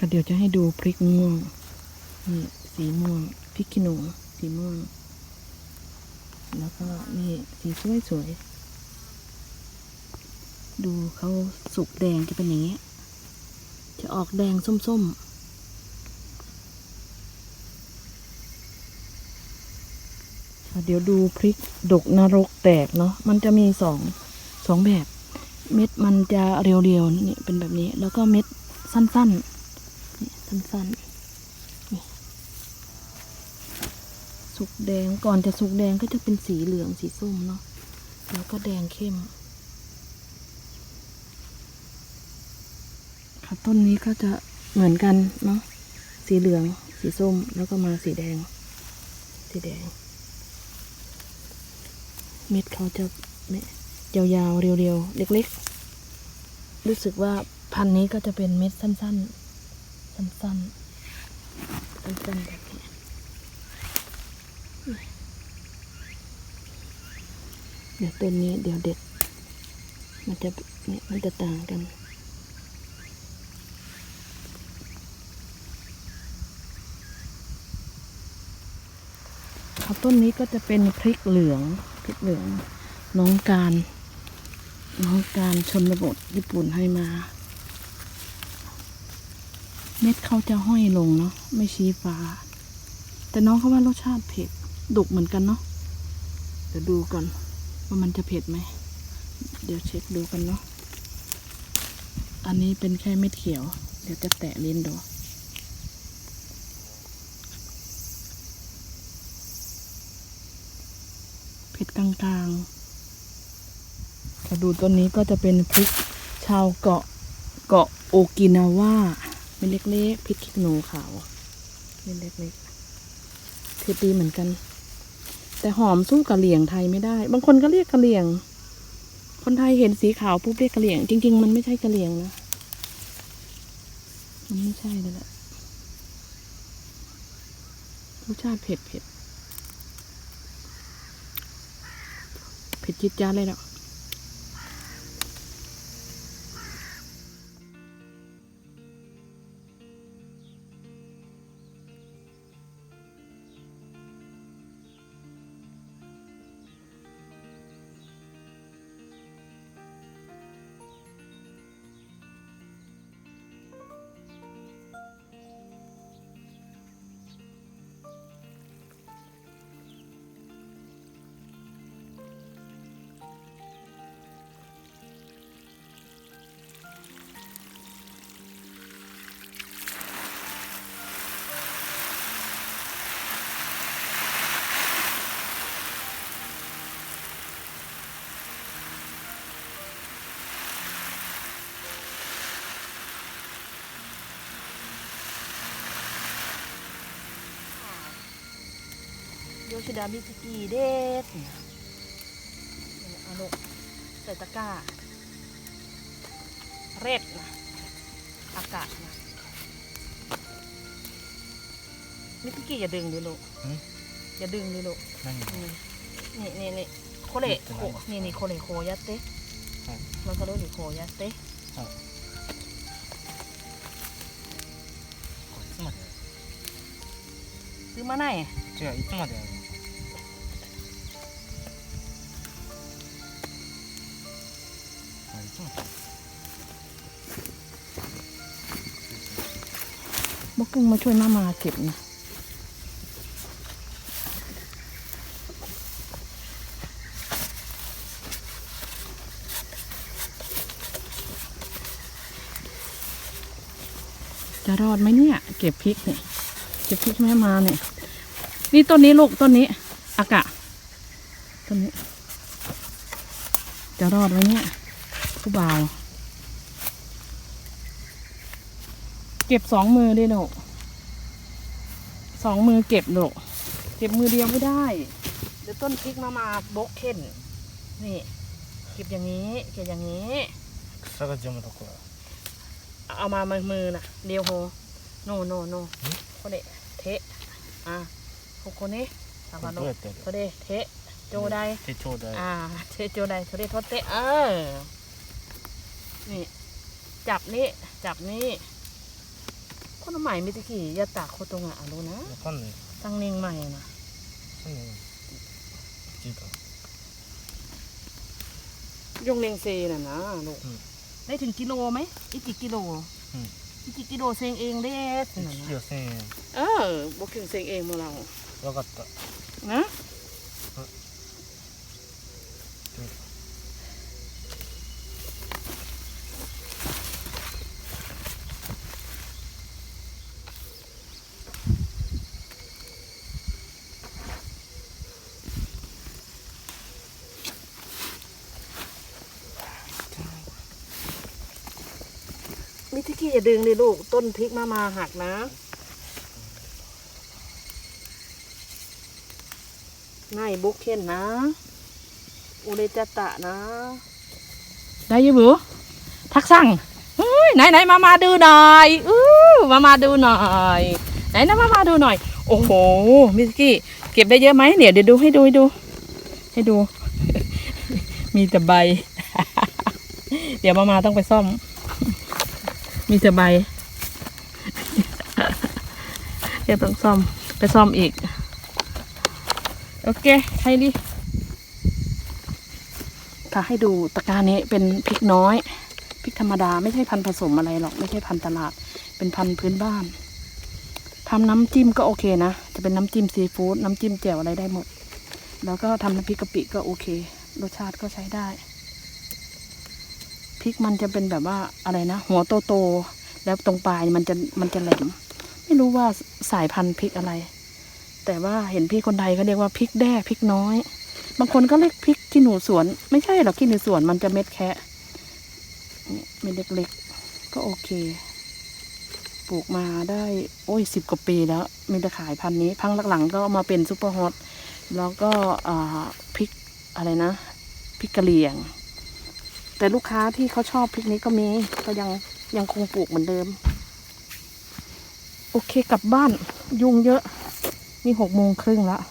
ค่ะเดี๋ยวจะให้ดูพริกม่วงนี่สีม่วงพริกขี้หนูสีม่วง แล้วก็นี่สีสวยสวยดูเขาสุกแดงจะเป็นอย่างนี้ยจะออกแดงส้มๆค่ะเดี๋ยวดูพริกดกนรกแตกเนาะ มันจะมีสองสองแบบ เม็ดมันจะเรียวๆนี่เป็นแบบนี้ แล้วก็เม็ดสั้น ๆ นี่สั้นๆนี่สุกแดงก่อนจะสุกแดงก็จะเป็นสีเหลืองสีส้มเนาะแล้วก็แดงเข้ม ค่ะต้นนี้ก็จะเหมือนกันเนาะสีเหลืองสีส้มแล้วก็มาสีแดง สีแดง เม็ดเขาจะเม็ดยาวๆเรียวๆ เล็กๆ รู้สึกว่าพันธุ์นี้ก็จะเป็นเม็ดสั้น ๆ สั้นๆสั้นๆแบบนี้เดี๋ยวต้นนี้เดี๋ยวเด็ด มันจะเนี่ยมันจะต่างกันค่ะต้นนี้ก็จะเป็นพริกเหลืองพริกเหลืองน้องการ น้องการชนบทญี่ปุ่นให้มา เม็ดเขาจะห้อยลงเนาะไม่ชี้ฟ้า แต่น้องเขาว่ารสชาติเผ็ดดุกเหมือนกันเนาะเดี๋ยวดูก่อนว่ามันจะเผ็ดไหม เดี๋ยวเช็คดูกันเนาะอันนี้เป็นแค่เม็ดเขียว เดี๋ยวจะแตะลิ้นดูเผ็ดกลางๆถ้าดูต้นนี้ก็จะเป็นพริกชาวเกาะเกาะโอกินาว่า เป็นเล็กๆพริกขี้หนูขาวเป็นเล็กๆเผ็ดดีเหมือนกัน แต่หอมสู้กะเหลี่ยงไทยไม่ได้ บางคนก็เรียกกะเหลี่ยง คนไทยเห็นสีขาวปุ๊บเรียกกะเหลี่ยง จริง ๆ มันไม่ใช่กะเหลี่ยงนะมันไม่ใช่เลยแหละรสชาติเผ็ดเผ็ดเผ็ดจิดจ้าเลยเนะ โยชิดามิสกีเดสเอาลูกใส่ตะกร้า เร็ดนะอากาศนะมิสกีอย่าดึงดิลูก หืม อย่าดึงดิลูก 何 นี่นี่นี่โคเละโคนี่นี่โคเละโคยัตเต้ はい มันก็รู้ดิโคยัตเต้ これいつまでや ซื้อมาไหน る違ういつまでやるあいつまで บอ กกึ่งมาช่วยมามาเก็บนะจะรอดไหมเนี่ย เก็บพริกเนี่ยเก็บพริกแม่มาเนี่ย นี่ต้นนี้ลูกต้นนี้ อากะต้นนี้ จะรอดไหมเนี่ย ผู้บ่าว เก็บสองมือดิลูกสองมือเก็บลูกเก็บมือเดียวไม่ได้ เดี๋ยวต้นพริกมามาบกเข็นนี่ เก็บอย่างนี้ เก็บอย่างนี้ 草が邪魔だから เอามามือมือน่ะ เดียวโฮโนโนโนโคเดเทะอ่ะโคโคเนะสาวาโน どうやってやる โคเดเทะโจได 手ちょうだい อ่าเทโจไดโทเดโทเตะเออ นี่ จับนี่จับนี่คนใหม่ม่ตะกี่ยาตากคนตรงอะรู้นะท่านตั้งนิ่งใหม่นะท่านจีบยงเลงเซน่ะนะลูกได้ถึงกิโลไหมอีกกี่กิโลอีกกี่กิโลเซงเองได้เสกิยวเซงเออบอกถึงเซงเองมาเราเราก็นะ มิทิกี้อย่าดึงดิลูก ต้นพริกมามาหักนะง่ายบุกเข็นนะ อุเรจตะนะ ได้อยังบุทักสั่งเฮ้ยไหนไหนมามาดูหน่อยอู้มามาดูหน่อย ไหนนะมามาดูหน่อย โอ้โห มิสกี้ เก็บได้เยอะไหมเดี๋ยวเดี๋ยวดูให้ดูให้ดู ให้ดู มีแต่ใบ เดี๋ยวมามาต้องไปซ่อม มีแต่ใบเดี๋ยวต้องซ่อมไปซ่อมอีก โอเคให้ดิค่ะให้ดูตะกร้านี้เป็นพริกน้อยพริกธรรมดาไม่ใช่พันผสมอะไรหรอกไม่ใช่พันตลาด เป็นพันพื้นบ้านทำน้ำจิ้มก็โอเคนะ จะเป็นน้ำจิ้มซีฟู้ดน้ำจิ้มแจ่วอะไรได้หมด แล้วก็ทำน้ำพริกกะปิก็โอเค รสชาติก็ใช้ได้ ริกมันจะเป็นแบบว่าอะไรนะ หัวโตๆแล้วตรงปลายมันจะมันจะแหลม ไม่รู้ว่าสายพันธุ์พริกอะไร แต่ว่าเห็นพี่คนไทยก็เรียกว่าพริกแด้พริกน้อย บางคนก็เรียกพริกขี้หนูสวน ไม่ใช่หรอกขี้หนูสวนมันจะเม็ดแคะเม็ดเล็กๆ ก็โอเค ปลูกมาได้ โอ้ยสิบกว่าปีแล้ว มีแต่ขายพันธุ์นี้ พังหลังๆก็มาเป็นซุปเปอร์ฮอตแล้วก็อ่าพริกอะไรนะพริกกะเหรี่ยง แต่ลูกค้าที่เขาชอบพริกนี้ก็มีก็ยังยังคงปลูกเหมือนเดิม โอเคกลับบ้านยุงเยอะ นี่หกโมงครึ่งแล้ว